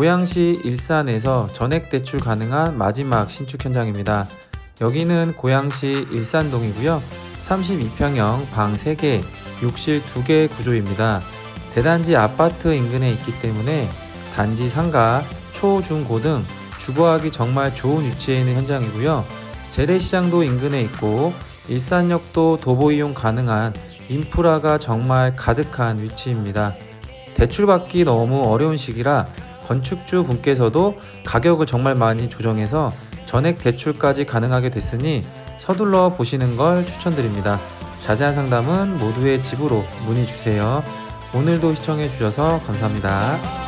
고양시 일산에서 전액 대출 가능한 마지막 신축 현장입니다. 여기는 고양시 일산동이고요. 32평형 방 3개, 욕실 2개 구조입니다. 대단지 아파트 인근에 있기 때문에 단지 상가, 초, 중, 고 등 주거하기 정말 좋은 위치에 있는 현장이고요. 재래시장도 인근에 있고 일산역도 도보 이용 가능한 인프라가 정말 가득한 위치입니다. 대출받기 너무 어려운 시기라 건축주 분께서도 가격을 정말 많이 조정해서 전액 대출까지 가능하게 됐으니 서둘러 보시는 걸 추천드립니다. 자세한 상담은 모두의 집으로 문의 주세요. 오늘도 시청해 주셔서 감사합니다.